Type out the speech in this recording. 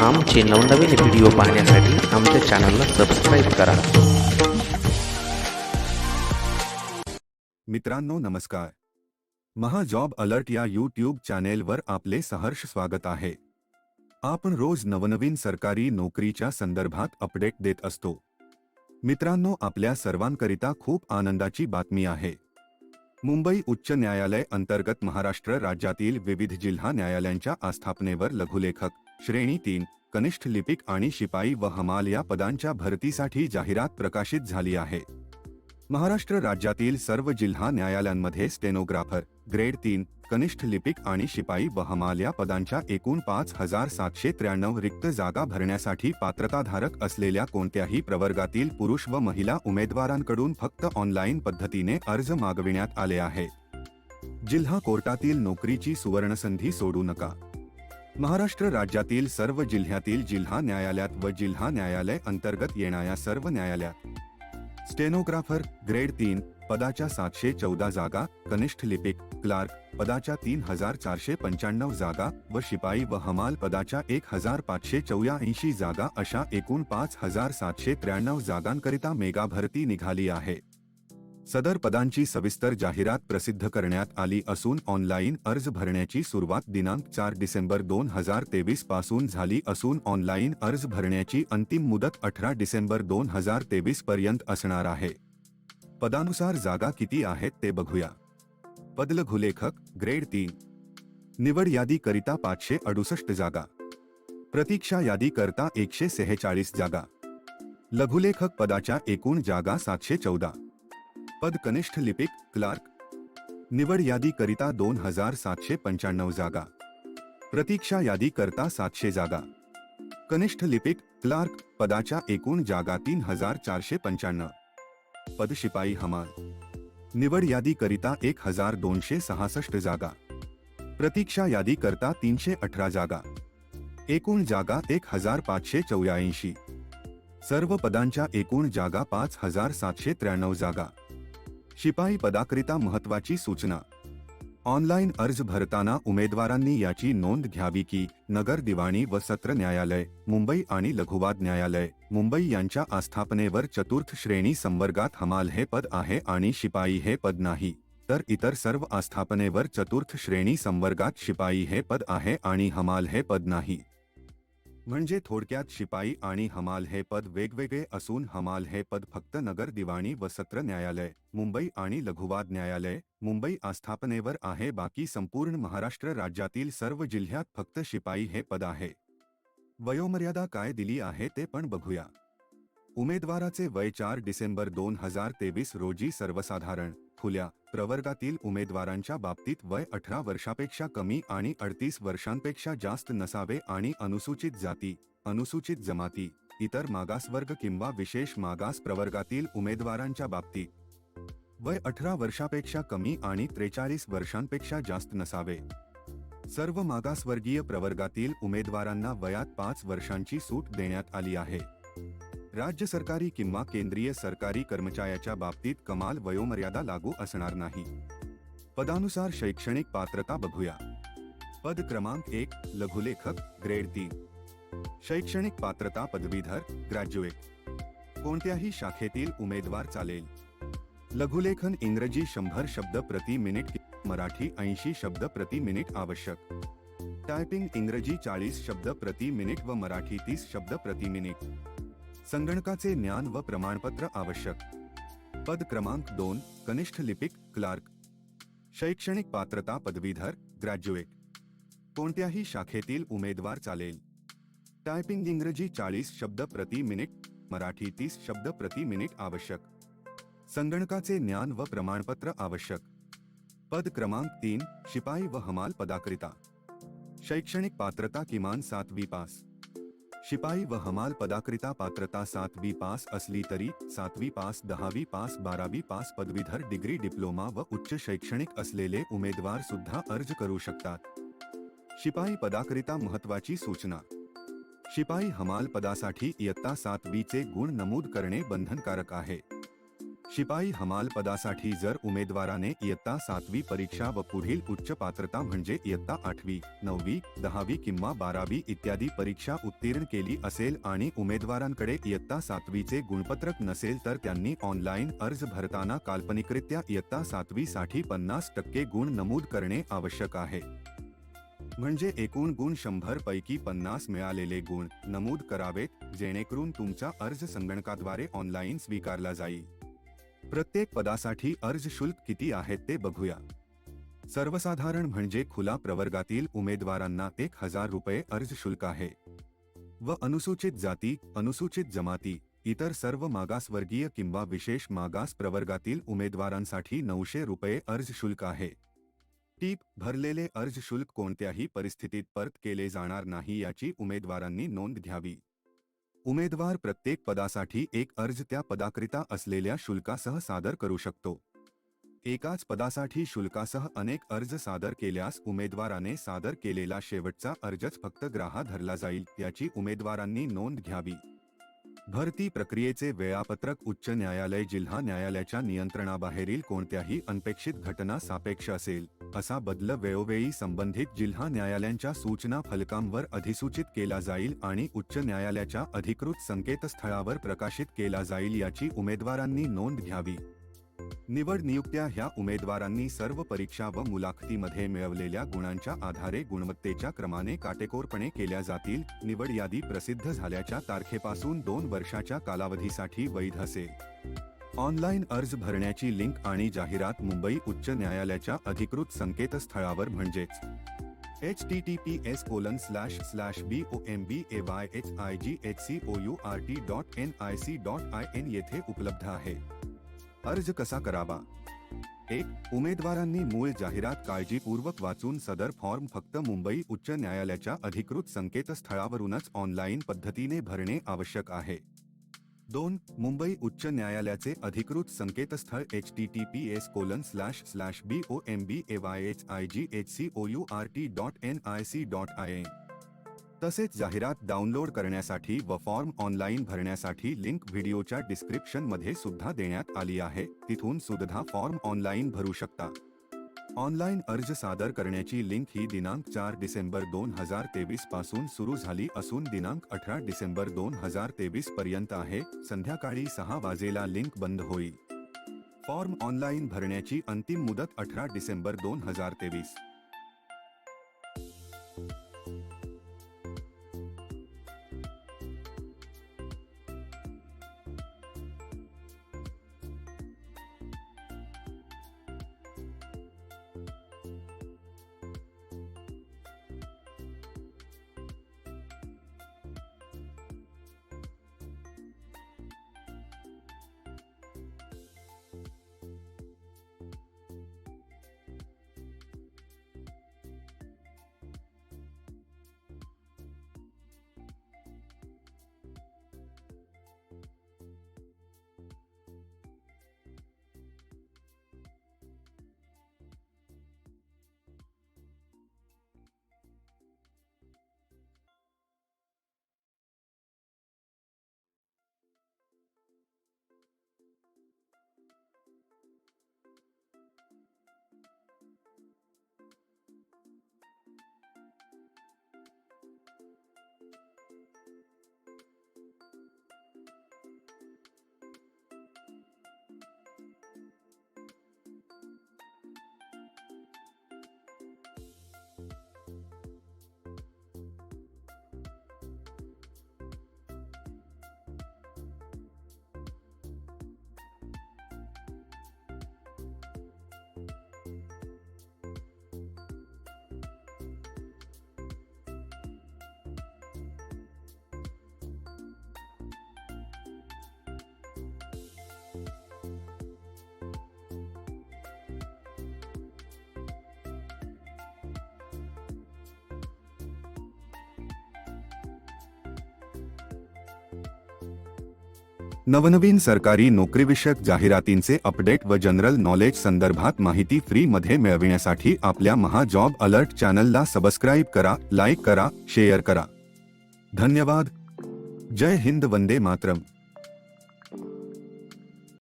आमचे नवनवीन व्हिडिओ पाहण्यासाठी आमच्या चॅनलला सबस्क्राईब करा. मित्रांनो नमस्कार. महा जॉब अलर्ट या यूट्यूब चॅनेलवर आपले सहर्ष स्वागत आहे. आपण रोज नवनवीन सरकारी नोकरीच्या संदर्भात अपडेट देत असतो. मित्रांनो आपल्या सर्वांकरिता खूप आनंदाची बातमी आहे. मुंबई उच्च न्यायालय अंतर्गत महाराष्ट्र राज्यातील विविध जिल्हा न्यायालयांच्या आस्थापनेवर लघुलेखक श्रेणी तीन कनिष्ठ लिपिक आणि शिपाई व हमाल या पदांच्या भरतीसाठी जाहिरात प्रकाशित झाली आहे. महाराष्ट्र राज्यातील सर्व जिल्हा न्यायालयांमध्ये स्टेनोग्राफर ग्रेड तीन कनिष्ठ लिपिक आणि शिपाई व हमाल या पदांच्या एकूण पाच हजार सातशे त्र्याण्णव रिक्त जागा भरण्यासाठी पात्रताधारक असलेल्या कोणत्याही प्रवर्गातील पुरुष व महिला उमेदवारांकडून फक्त ऑनलाईन पद्धतीने अर्ज मागविण्यात आले आहे. जिल्हा कोर्टातील नोकरीची सुवर्णसंधी सोडू नका. महाराष्ट्र राज्यातील सर्व जिल्ह्यातील जिल्हा न्यायालयात व जिल्हा न्यायालय अंतर्गत येणाऱ्या सर्व न्यायालयात. स्टेनोग्राफर ग्रेड तीन पदाच्या सातशे चौदा जागा कनिष्ठ लिपिक क्लार्क पदाच्या तीन हजार चारशे पंच्याण्णव जागा व शिपाई व हमाल पदाच्या एक हजार पाचशे चौऱ्याऐंशी जागा अशा एकूण पाच हजार सातशे त्र्याण्णव जागांकरिता मेगा भरती निघाली आहे. सदर पदांची सविस्तर जाहिरात प्रसिद्ध करण्यात आली असून ऑनलाईन अर्ज भरण्याची सुरुवात दिनांक चार डिसेंबर दोन हजार तेवीसपासून झाली असून ऑनलाईन अर्ज भरण्याची अंतिम मुदत अठरा डिसेंबर दोन हजार तेवीस पर्यंत असणार आहे. पदानुसार जागा किती आहेत ते बघूया. पदलघुलेखक ग्रेड तीन. निवड यादी करिता पाचशे अडुसष्ट जागा. प्रतीक्षा यादी करता एकशे सेहेचाळीस जागा. लघुलेखक पदाच्या एकूण जागा सातशे चौदा. पद कनिष्ठ लिपिक क्लार्क. निवड यादी करिता दोन हजार सातशे पंच्याण्णव जागा. प्रतीक्षा यादी करता सातशे जागा. कनिष्ठ लिपिक क्लार्क पदाच्या एकूण जागा तीन हजार चारशे पंच्याण्णव. पद शिपाई हमाल. निवड यादी करिता एक हजार दोनशे सहासष्ट जागा. प्रतीक्षा यादी करता तीनशे अठरा जागा. एकूण जागा एक हजार पाचशे चौऱ्याऐंशी. सर्व पदांच्या एकूण जागा पाच हजार सातशे त्र्याण्णव जागा. शिपाई पदाकरिता महत्वाची सूचना. ऑनलाईन अर्ज भरताना उमेदवारांनी याची नोंद घ्यावी की नगर दिवाणी व सत्र न्यायालय मुंबई आणि लघुवाद न्यायालय मुंबई यांच्या आस्थापनेवर चतुर्थ श्रेणी संवर्गात हमाल हे पद आहे आणि शिपाई हे पद नाही तर इतर सर्व आस्थापनेवर चतुर्थ श्रेणी संवर्गात शिपाई हे पद आहे आणि हमाल हे पद नाही. म्हणजे थोडक्यात शिपाई आणि हमाल हे पद वेगवेगळे असून हमाल हे पद फक्त नगर दिवाणी व सत्र न्यायालय मुंबई आणि लघुवाद न्यायालय मुंबई आस्थापनेवर आहे. बाकी संपूर्ण महाराष्ट्र राज्यातील सर्व जिल्ह्यात फक्त शिपाई हे पद आहे. वयोमर्यादा काय दिली आहे ते पण बघूया. उमेदवाराचे वय चार डिसेंबर दोन हजार तेवीस रोजी सर्वसाधारण खुल्या प्रवर्गातील उमेदवारांच्या बाबतीत वय अठरा वर्षापेक्षा कमी आणि अडतीस वर्षांपेक्षा जास्त नसावे आणि अनुसूचित जाती अनुसूचित जमाती इतर मागासवर्ग किंवा विशेष मागास प्रवर्गातील उमेदवारांच्या बाबतीत. वय अठरा वर्षापेक्षा कमी आणि त्रेचाळीस वर्षांपेक्षा जास्त नसावे. सर्व मागासवर्गीय प्रवर्गातील उमेदवारांना वयात पाच वर्षांची सूट देण्यात आली आहे. राज्य सरकारी किंवा केंद्रीय सरकारी कर्मचाऱ्याच्या बाबतीत कमाल वयोमर्यादा लागू असणार नाही. पदानुसार शैक्षणिक पात्रता बघूया. पद क्रमांक एक लघुलेखक ग्रेड तीन. शैक्षणिक पात्रता पदवीधर ग्रॅज्युएट कोणत्याही शाखेतील उमेदवार चालेल. लघुलेखन इंग्रजी शंभर शब्द प्रति मिनिट मराठी ऐंशी शब्द प्रति मिनिट आवश्यक. टायपिंग इंग्रजी चाळीस शब्द प्रति मिनिट व मराठी तीस शब्द प्रति मिनिट. संगणकाचे ज्ञान व प्रमाणपत्र आवश्यक. पद क्रमांक दोन कनिष्ठ लिपिक क्लार्क. शैक्षणिक पात्रता पदवीधर ग्रॅज्युएट. कोणत्याही शाखेतील उमेदवार चालेल. टायपिंग इंग्रजी चाळीस शब्द प्रति मिनिट मराठी तीस शब्द प्रति मिनिट आवश्यक. संगणकाचे ज्ञान व प्रमाणपत्र आवश्यक. पद क्रमांक तीन शिपाई व हमाल पदाकरिता. शैक्षणिक पात्रता किमान सातवी पास. शिपाई व हमाल पदाकरिता पात्रता सातवी पास असली तरी सातवी पास दहावी पास बारावी पास पदवीधर डिग्री डिप्लोमा व उच्च शैक्षणिक असलेले उमेदवार सुद्धा अर्ज करू शकतात. शिपाई पदाकरिता महत्वाची सूचना. शिपाई हमाल पदासाठी इयत्ता सातवीचे गुण नमूद करणे बंधनकारक आहे. शिपाई हमाल पदासाठी जर उमेदवाराने इयत्ता सातवी परीक्षा व पुढील उच्च पात्रता म्हणजे इयत्ता आठवी नववी दहावी किंवा बारावी इत्यादी परीक्षा उत्तीर्ण केली असेल आणि उमेदवारांकडे इयत्ता सातवीचे गुणपत्रक नसेल तर त्यांनी ऑनलाईन अर्ज भरताना काल्पनिकरित्या इयत्ता सातवी साठी पन्नास टक्के गुण नमूद करणे आवश्यक आहे. म्हणजे एकूण गुण शंभर पैकी पन्नास मिळालेले गुण नमूद करावेत जेणेकरून तुमचा अर्ज संगणकाद्वारे ऑनलाईन स्वीकारला जाईल. प्रत्येक पदासाठी अर्ज शुल्क किती आहेत ते बघूया. सर्वसाधारण म्हणजे खुला प्रवर्गातील उमेदवारांना एक हजार रुपये अर्ज शुल्क आहे. व अनुसूचित जाती अनुसूचित जमाती इतर सर्व मागासवर्गीय किंवा विशेष मागास प्रवर्गातील उमेदवारांसाठी नऊशे रुपये अर्ज शुल्क आहे. टीप भरलेले अर्ज शुल्क कोणत्याही परिस्थितीत परत केले जाणार नाही याची उमेदवारांनी नोंद घ्यावी. उमेदवार प्रत्येक पदासाठी एक अर्ज त्या पदाकरिता असलेल्या शुल्कासह सादर करू शकतो. एकाच पदासाठी शुल्कासह अनेक अर्ज सादर केल्यास उमेदवाराने सादर केलेला शेवटचा अर्जच फक्त ग्राहा धरला जाईल याची उमेदवारांनी नोंद घ्यावी. भरती प्रक्रियेचे वेळापत्रक उच्च न्यायालय जिल्हा न्यायालयाच्या नियंत्रणाबाहेरील कोणत्याही अनपेक्षित घटना सापेक्ष असेल असा बदल वेळोवेळी संबंधित जिल्हा न्यायालयांच्या सूचना फलकांवर अधिसूचित केला जाईल आणि उच्च न्यायालयाच्या अधिकृत संकेतस्थळावर प्रकाशित केला जाईल याची उमेदवारांनी नोंद घ्यावी. निवड नियुक्त्या ह्या उमेदवारांनी सर्व परीक्षा व मुलाखतीमध्ये मिळवलेल्या गुणांच्या आधारे गुणवत्तेच्या क्रमाने काटेकोरपणे केल्या जातील. निवड यादी प्रसिद्ध झाल्याच्या तारखेपासून दोन वर्षाच्या कालावधीसाठी वैध असेल ऑनलाईन अर्ज भरण्याची लिंक आणि जाहिरात मुंबई उच्च न्यायालयाच्या अधिकृत संकेतस्थळावर म्हणजेच H T T P S colon slash slash B O M B A Y H I G H C O U R T dot N I C dot I N येथे उपलब्ध आहे. अर्ज कसा करावा? एक उमेदवारांनी मूळ जाहिरात काळजीपूर्वक वाचून सदर फॉर्म फक्त मुंबई उच्च न्यायालयाच्या अधिकृत संकेतस्थळावरूनच ऑनलाईन पद्धतीने भरणे आवश्यक आहे. दोन मुंबई उच्च न्यायालयाचे अधिकृत संकेतस्थळ H T T P S colon slash slash B O M B A Y H I G H C O U R T dot N I C dot I N तसेच जाहिरात डाउनलोड करण्यासाठी व form online भरण्यासाठी link व्हिडिओच्या description मध्ये सुद्धा देण्यात आली आहे. तिथून सुद्धा फॉर्म ऑनलाईन भरू शकता. ऑनलाईन अर्ज़ सादर करण्याची लिंक ही दिनांक चार डिसेंबर दोन हज़ार तेवीस पासून सुरू झाली असून दिनांक अठरा डिसेंबर दोन हज़ार तेवीस पर्यंत आहे. संध्याकाळी सहा वाजेला लिंक बंद होईल. फॉर्म ऑनलाईन भरण्याची अंतिम मुदत अठरा डिसेंबर दोन हज़ार तेवीस. नवनवीन सरकारी नोकरीविषयक जाहिरातींचे अपडेट व जनरल नॉलेज संदर्भात माहिती फ्रीमध्ये मिळविण्यासाठी आपल्या महाजॉब अलर्ट चॅनलला सबस्क्राईब करा लाईक करा शेअर करा. धन्यवाद. जय हिंद वंदे मातरम.